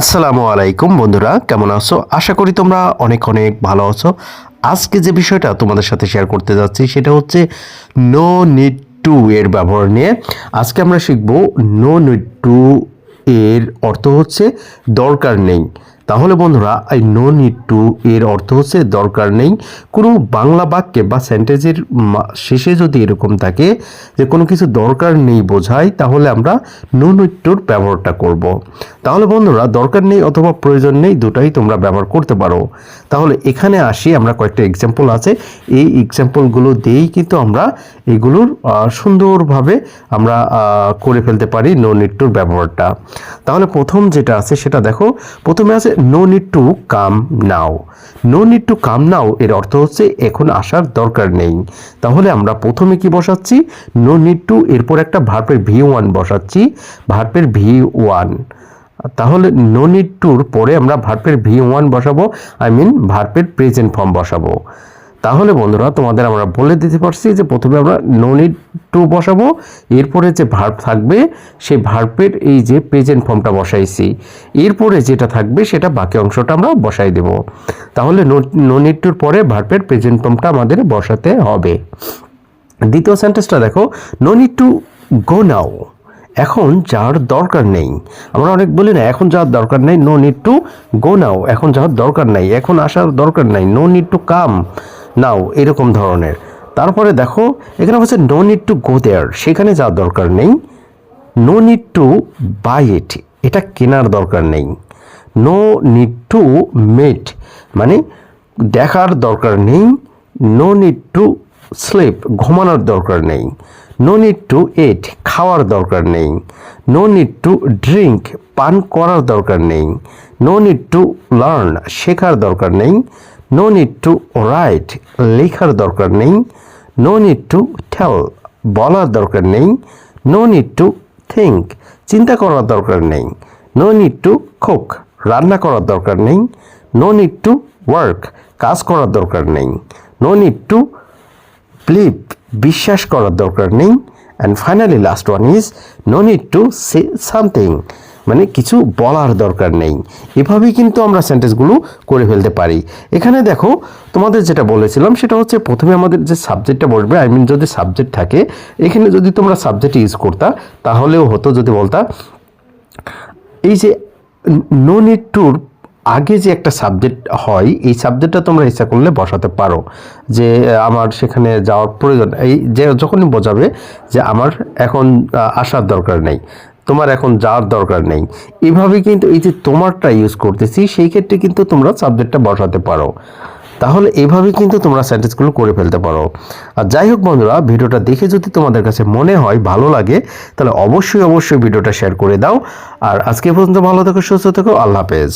আসসালামু আলাইকুম বন্ধুরা, কেমন আছো? আশা করি তোমরা অনেক অনেক ভালো আছো। আজকে যে বিষয়টা তোমাদের সাথে শেয়ার করতে যাচ্ছি, সেটা হচ্ছে নো নিড টু এর ব্যবহার নিয়ে। আজকে আমরা শিখব নো নিড টু এর অর্থ হচ্ছে দরকার নেই। তাহলে বন্ধুরা এই নো নিড টু এর অর্থ হচ্ছে দরকার নেই। কোনো বাংলা বাক্যে বা সেন্টেন্সের শেষে যদি এরকম থাকে যে কোনো কিছু দরকার নেই বোঝায়, তাহলে আমরা নো নিড টুর ব্যবহারটা করব। তাহলে বন্ধুরা, দরকার নেই অথবা প্রয়োজন নেই দুটাই তোমরা ব্যবহার করতে পারো। তাহলে এখানে আসি, আমরা কয়েকটা এক্সাম্পল আছে। এই এক্সাম্পলগুলো দিয়েই কিন্তু আমরা এগুলোর সুন্দরভাবে আমরা করে ফেলতে পারি নো নিড টুর ব্যবহারটা। তাহলে প্রথম যেটা আছে সেটা দেখো। প্রথমে আছে no need to come now no need to come now এর অর্থ হচ্ছে এখন আসার দরকার নেই। তাহলে আমরা প্রথমে কি বসাচ্ছি? নো নিড টু এরপর একটা ভার্পের ভি ওয়ান বসাচ্ছি। ভার্পের ভি ওয়ান তাহলে নো নিড টুর পরে আমরা ভার্পের ভি ওয়ান বসাবো। আই মিন ভার্পের প্রেজেন্ট ফর্ম বসাবো। তাহলে বন্ধুরা তোমাদের আমরা বলে দিতে পারছি যে প্রথমে আমরা নো নিড টু বসাবো, এরপরে যে ভার্ব থাকবে, সেই ভার্বের এই যে প্রেজেন্ট ফর্মটা বসাইছি, এরপরে যেটা থাকবে সেটা বাকি অংশটা আমরা বসাই দেব। তাহলে নো নিড টুর পরে ভার্বের প্রেজেন্ট ফর্মটা আমাদের বসাতে হবে। দ্বিতীয় সেন্টেন্সটা দেখো no need to go now এখন যাওয়ার দরকার নেই। আমরা অনেক বলি না, এখন যাওয়ার দরকার নেই no need to go now এখন যাওয়ার দরকার নেই, এখন আসার দরকার নেই no need to come now, এরকম ধরনের। তারপরে দেখো, এখানে হচ্ছে no need to go there সেখানে যাওয়ার দরকার নেই। No need to buy it এটা কেনার দরকার নেই। নো নিড টু মেট মানে দেখার দরকার নেই। নো নিড টু স্লিপ ঘুমানোর দরকার নেই। নো নিড টু এট খাওয়ার দরকার নেই। নো নিড টু ড্রিঙ্ক পান করার দরকার নেই। নো নিড টু লার্ন শেখার দরকার নেই। নো নিড টু রাইট লেখার দরকার নেই। নো নিড টু টেল বলার দরকার নেই। নো নিড টু থিঙ্ক চিন্তা করার দরকার নেই। নো নিড টু কুক রান্না করার দরকার নেই। নো নিড টু ওয়ার্ক কাজ করার দরকার নেই। নো নিড টু বিলিভ বিশ্বাস করার দরকার নেই। And finally last one is no need to say something মানে কিছু বলার দরকার নেই। এভাবেই কিন্তু আমরা সেন্টেন্সগুলো করে ফেলতে পারি। এখানে দেখো, তোমাদের যেটা বলেছিলাম, সেটা হচ্ছে প্রথমে আমাদের যে সাবজেক্টটা বসবে আই মিন যদি সাবজেক্ট থাকে, এখানে যদি তোমরা সাবজেক্ট ইউজ করতা, তাহলেও হতো যদি বলতা, এই যে নো নিড টুর আগে যে একটা সাবজেক্ট হয়, এই সাবজেক্টটা তোমরা ইচ্ছা করলে বসাতে পারো। যে আমার সেখানে যাওয়ার প্রয়োজন, এই যে যখনই বোঝাবে যে আমার এখন আসার দরকার নেই। তোমার এখন যার দরকার নেই। এভাবে কিন্তু এই যে তোমারটা ইউজ করতেছি, সেই ক্ষেত্রে কিন্তু তোমরা সাবজেক্টটা বসাতে পারো। তাহলে এভাবে কিন্তু তোমরা সেন্টেন্সগুলো করে ফেলতে পারো। আর যাই হোক বন্ধুরা, ভিডিওটা দেখে যদি তোমাদের কাছে মনে হয় ভালো লাগে, তাহলে অবশ্যই অবশ্যই ভিডিওটা শেয়ার করে দাও। আর আজকে পর্যন্ত ভালো থেকো, সুস্থ থেকো, আল্লাহ হাফেজ।